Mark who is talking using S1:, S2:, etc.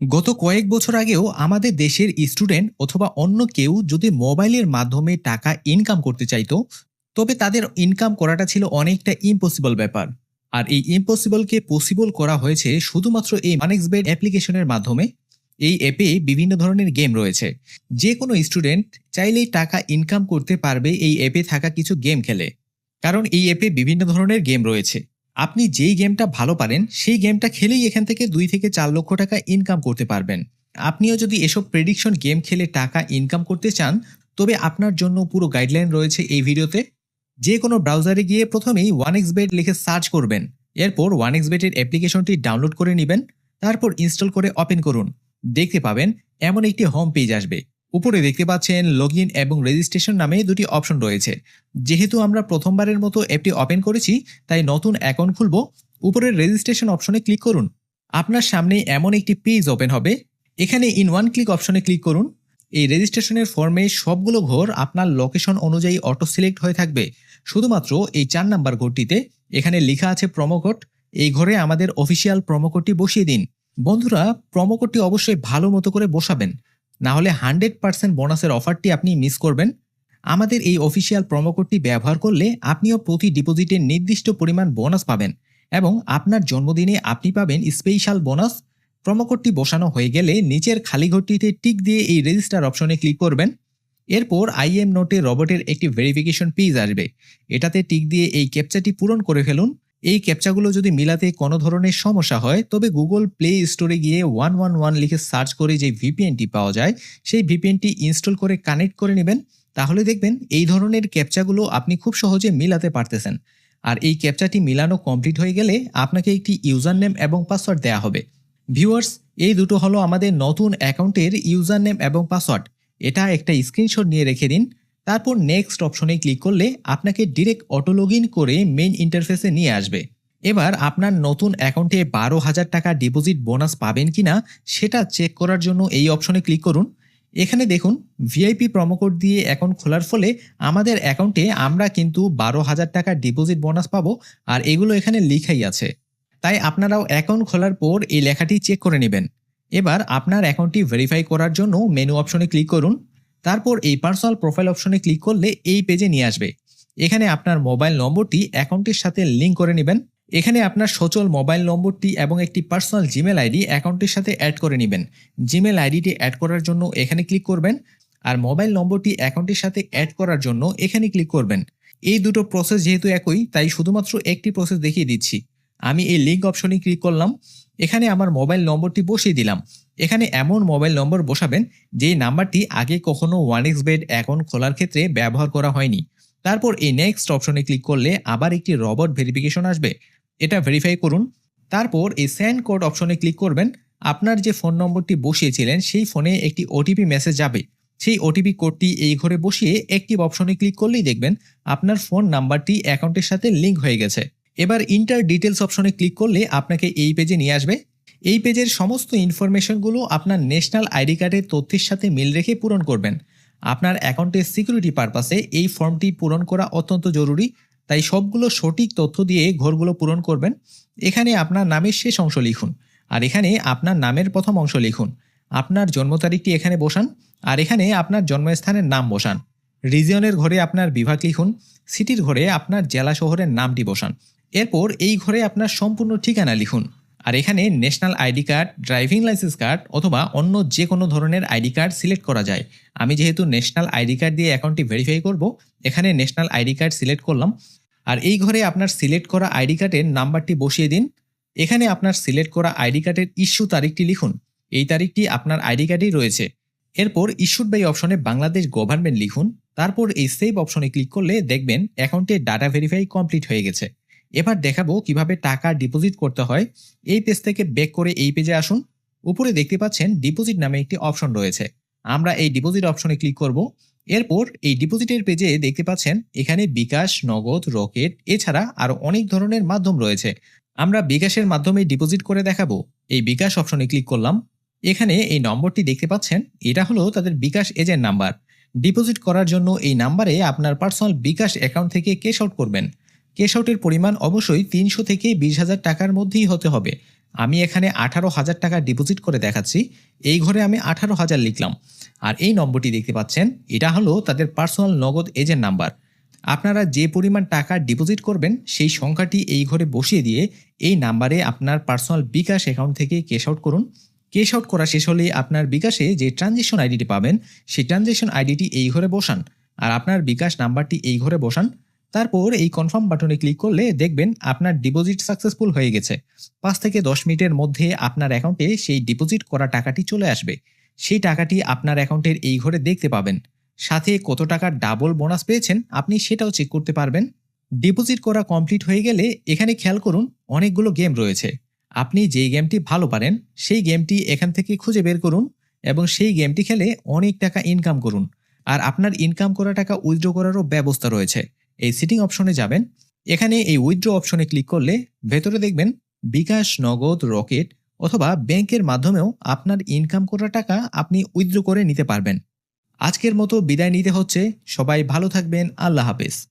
S1: গত কয়েক বছর আগেও আমাদের দেশের স্টুডেন্ট অথবা অন্য কেউ যদি মোবাইলের মাধ্যমে টাকা ইনকাম করতে চাইতো, তবে তাদের ইনকাম করাটা ছিল অনেকটা ইম্পসিবল ব্যাপার। আর এই ইম্পসিবলকে পসিবল করা হয়েছে শুধুমাত্র এই মানিক্স বেড অ্যাপ্লিকেশনের মাধ্যমে। এই অ্যাপে বিভিন্ন ধরনের গেম রয়েছে। যে কোনো স্টুডেন্ট চাইলেই টাকা ইনকাম করতে পারবে এই অ্যাপে থাকা কিছু গেম খেলে। কারণ এই অ্যাপে বিভিন্ন ধরনের গেম রয়েছে। আপনি যেই গেমটা ভালো পারেন, সেই গেমটা খেলেই এখান থেকে দুই থেকে চার লক্ষ টাকা ইনকাম করতে পারবেন। আপনিও যদি এসব প্রেডিকশন গেম খেলে টাকা ইনকাম করতে চান, তবে আপনার জন্য পুরো গাইডলাইন রয়েছে এই ভিডিওতে। যে কোনো ব্রাউজারে গিয়ে প্রথমেই ওয়ান এক্স বেড লিখে সার্চ করবেন। এরপর ওয়ান এক্স বেডের অ্যাপ্লিকেশনটি ডাউনলোড করে নেবেন, তারপর ইনস্টল করে ওপেন করুন। দেখতে পাবেন, এমন একটি হোম পেজ আসবে। উপরে দেখতে পাচ্ছেন লগ এবং রেজিস্ট্রেশন নামে দুটি অপশন রয়েছে। যেহেতু আমরা প্রথমবারের মতো অ্যাপটি ওপেন করেছি, তাই নতুন অ্যাকাউন্ট খুলব। উপরের রেজিস্ট্রেশন অপশনে ক্লিক করুন। আপনার সামনে এমন একটি পেজ ওপেন হবে। এখানে ইন ওয়ান ক্লিক অপশনে ক্লিক করুন। এই রেজিস্ট্রেশনের ফর্মে সবগুলো ঘর আপনার লোকেশন অনুযায়ী অটো সিলেক্ট হয়ে থাকবে। শুধুমাত্র এই চার নাম্বার ঘরটিতে। এখানে লেখা আছে প্রোমো কোড এই ঘরে আমাদের অফিসিয়াল প্রোমো কোডটি বসিয়ে দিন। বন্ধুরা প্রোমো কোডটি অবশ্যই ভালো মতো করে বসাবেন। না হলে হান্ড্রেড পার্সেন্ট বোনাসের অফারটি আপনি মিস করবেন। আমাদের এই অফিসিয়াল কোডটি ব্যবহার করলে আপনিও প্রতি ডিপোজিটের নির্দিষ্ট পরিমাণ বোনাস পাবেন এবং আপনার জন্মদিনে আপনি পাবেন স্পেশাল বোনাস। কোডটি বসানো হয়ে গেলে নিচের খালি ঘরটিতে টিক দিয়ে এই রেজিস্টার অপশনে ক্লিক করবেন। এরপর আইএম নোটে রবটের একটি ভেরিফিকেশন পেজ আসবে। এটাতে টিক দিয়ে এই ক্যাপচাটি পূরণ করে ফেলুন। এই ক্যাপচাগুলো যদি মিলাতে কোনো ধরনের সমস্যা হয়, তবে গুগল প্লে স্টোরে গিয়ে ওয়ান ওয়ান ওয়ান লিখে সার্চ করে যে ভিপিএনটি পাওয়া যায়, সেই ভিপিএনটি ইনস্টল করে কানেক্ট করে নেবেন। তাহলে দেখবেন এই ধরনের ক্যাপচাগুলো আপনি খুব সহজে মিলাতে পারতেছেন। আর এই ক্যাপচাটি মিলানো কমপ্লিট হয়ে গেলে আপনাকে একটি ইউজার নেম এবং পাসওয়ার্ড দেওয়া হবে। ভিউয়ার্স, এই দুটো হলো আমাদের নতুন অ্যাকাউন্টের ইউজার নেম এবং পাসওয়ার্ড। এটা একটা স্ক্রিনশট নিয়ে রেখে দিন। তারপর নেক্সট অপশনে ক্লিক করলে আপনাকে ডিরেক্ট অটো লগ করে মেইন ইন্টারফেসে নিয়ে আসবে। এবার আপনার নতুন অ্যাকাউন্টে বারো হাজার টাকা ডিপোজিট বোনাস পাবেন কিনা সেটা চেক করার জন্য এই অপশনে ক্লিক করুন। এখানে দেখুন ভিআইপি প্রমোকোড দিয়ে অ্যাকাউন্ট খোলার ফলে আমাদের অ্যাকাউন্টে আমরা কিন্তু বারো হাজার টাকা ডিপোজিট বোনাস পাবো আর এগুলো এখানে লিখাই আছে। তাই আপনারাও অ্যাকাউন্ট খোলার পর এই লেখাটি চেক করে নেবেন। এবার আপনার অ্যাকাউন্টটি ভেরিফাই করার জন্য মেনু অপশনে ক্লিক করুন। তারপর এই পার্সোনাল প্রোফাইল অপশনে ক্লিক করলে এই পেজে নিয়ে আসবে। এখানে আপনার মোবাইল নম্বরটি অ্যাকাউন্টের সাথে লিঙ্ক করে নেবেন। এখানে আপনার সচল মোবাইল নম্বরটি এবং একটি পার্সোনাল জিমেল আইডি অ্যাকাউন্টের সাথে অ্যাড করে নেবেন। জিমেল আইডিটি অ্যাড করার জন্য এখানে ক্লিক করবেন আর মোবাইল নম্বরটি অ্যাকাউন্টের সাথে অ্যাড করার জন্য এখানে ক্লিক করবেন। এই দুটো প্রসেস যেহেতু একই, তাই শুধুমাত্র একটি প্রসেস দেখিয়ে দিচ্ছি। আমি এই লিঙ্ক অপশনে ক্লিক করলাম, এখানে আমার মোবাইল নম্বরটি বসিয়ে দিলাম। এখানে এমন মোবাইল নম্বর বসাবেন, যেই নাম্বারটি আগে কখনো ওয়ান এক্স বেড অ্যাকাউন্ট খোলার ক্ষেত্রে ব্যবহার করা হয়নি। তারপর এই নেক্সট অপশনে ক্লিক করলে আবার একটি রবট ভেরিফিকেশন আসবে। এটা ভেরিফাই করুন। তারপর এই স্যান্ড কোড অপশনে ক্লিক করবেন। আপনার যে ফোন নম্বরটি বসিয়েছিলেন, সেই ফোনে একটি ওটিপি মেসেজ যাবে। সেই ওটিপি কোডটি এই ঘরে বসিয়ে একটি অপশনে ক্লিক করলেই দেখবেন, আপনার ফোন নাম্বারটি অ্যাকাউন্টের সাথে লিঙ্ক হয়ে গেছে। এবার ইন্টার ডিটেলস অপশনে ক্লিক করলে আপনাকে এই পেজে নিয়ে আসবে। এই পেজের সমস্ত ইনফরমেশনগুলো আপনার ন্যাশনাল আইডি কার্ডের তথ্যের সাথে মিল রেখে পূরণ করবেন। আপনার অ্যাকাউন্টের সিকিউরিটি পারপাসে এই ফর্মটি পূরণ করা অত্যন্ত জরুরি। তাই সবগুলো সঠিক তথ্য দিয়ে ঘরগুলো পূরণ করবেন। এখানে আপনার নামের শেষ অংশ লিখুন। আর এখানে আপনার নামের প্রথম অংশ লিখুন। আপনার জন্ম তারিখটি এখানে বসান। আর এখানে আপনার জন্মস্থানের নাম বসান। রিজিয়নের ঘরে আপনার বিভাগ লিখুন। সিটির ঘরে আপনার জেলা শহরের নামটি বসান। এরপর এই ঘরে আপনার সম্পূর্ণ ঠিকানা লিখুন। আর এখানে national ID card driving licence card অথবা অন্য যে কোনো ধরনের আইডি কার্ড সিলেক্ট করা যায়। আমি যেহেতু ন্যাশনাল আইডি কার্ড দিয়ে অ্যাকাউন্টটি ভেরিফাই করব, এখানে ন্যাশনাল আইডি কার্ড সিলেক্ট করলাম। আর এই ঘরে আপনার সিলেক্ট করা আইডি কার্ডের নাম্বারটি বসিয়ে দিন। এখানে আপনার সিলেক্ট করা আইডি কার্ডের ইস্যু তারিখটি লিখুন। এই তারিখটি আপনার আইডি কার্ডেই রয়েছে। এরপর ইস্যুড বাই অপশনে বাংলাদেশ গভর্নমেন্ট লিখুন। তারপর এই সেভ অপশনে ক্লিক করলে দেখবেন অ্যাকাউন্টে ডাটা ভেরিফাই কমপ্লিট হয়ে গেছে। এবার দেখাবো কীভাবে টাকা ডিপোজিট করতে হয়। এই পেজ থেকে ব্যাক করে এই পেজে আসুন। উপরে দেখতে পাচ্ছেন ডিপোজিট নামে একটি অপশন রয়েছে। আমরা এই ডিপোজিট অপশনে ক্লিক করব। এরপর এই ডিপোজিটের পেজে দেখতে পাচ্ছেন এখানে বিকাশ, নগদ, রকেট এছাড়া আরও অনেক ধরনের মাধ্যম রয়েছে। আমরা বিকাশের মাধ্যমে ডিপোজিট করে দেখাবো। এই বিকাশ অপশনে ক্লিক করলাম। এখানে এই নম্বরটি দেখতে পাচ্ছেন। এটা হলো তাদের বিকাশ এজেন্ট নাম্বার ডিপোজিট করার জন্য এই নাম্বারে আপনার পার্সোনাল বিকাশ অ্যাকাউন্ট থেকে ক্যাশ আউট করবেন। ক্যাশ আউটের পরিমাণ অবশ্যই তিনশো থেকে বিশ হাজার টাকার মধ্যেই হতে হবে। আমি এখানে আঠারো হাজার টাকা ডিপোজিট করে দেখাচ্ছি। এই ঘরে আমি আঠারো হাজার লিখলাম। আর এই নম্বরটি দেখতে পাচ্ছেন, এটা হলো তাদের পার্সোনাল নগদ এজেন্ট নাম্বার আপনারা যে পরিমাণ টাকা ডিপোজিট করবেন, সেই সংখ্যাটি এই ঘরে বসিয়ে দিয়ে এই নাম্বারে আপনার পার্সোনাল বিকাশ অ্যাকাউন্ট থেকে ক্যাশ আউট করুন। ক্যাশ আউট করা শেষ হলে আপনার বিকাশে যে ট্রানজেকশন আইডিটি পাবেন, সেই ট্রানজেকশন আইডিটি এই ঘরে বসান। আর আপনার বিকাশ নাম্বারটি এই ঘরে বসান। তারপর এই কনফার্ম বাটনে ক্লিক করলে দেখবেন আপনার ডিপোজিট সাকসেসফুল হয়ে গেছে। পাঁচ থেকে দশ মিনিটের মধ্যে আপনার অ্যাকাউন্টে সেই ডিপোজিট করা টাকাটি চলে আসবে। সেই টাকাটি আপনার অ্যাকাউন্টের এই ঘরে দেখতে পাবেন। সাথে কত টাকা ডাবল বোনাস পেয়েছেন আপনি সেটাও চেক করতে পারবেন। ডিপোজিট করা কমপ্লিট হয়ে গেলে এখানে খেয়াল করুন অনেকগুলো গেম রয়েছে। আপনি যেই গেমটি ভালো পারেন, সেই গেমটি এখান থেকে খুঁজে বের করুন এবং সেই গেমটি খেলে অনেক টাকা ইনকাম করুন। আর আপনার ইনকাম করা টাকা উইথড্র করারও ব্যবস্থা রয়েছে। এই সিটিং অপশনে যাবেন। এখানে এই উইথড্র অপশনে ক্লিক করলে ভেতরে দেখবেন বিকাশ নগদ রকেট অথবা ব্যাংকের মাধ্যমেও আপনার ইনকাম করা টাকা আপনি উইথড্র করে নিতে পারবেন। আজকের মতো বিদায় নিতে হচ্ছে। সবাই ভালো থাকবেন। আল্লাহ হাফেজ।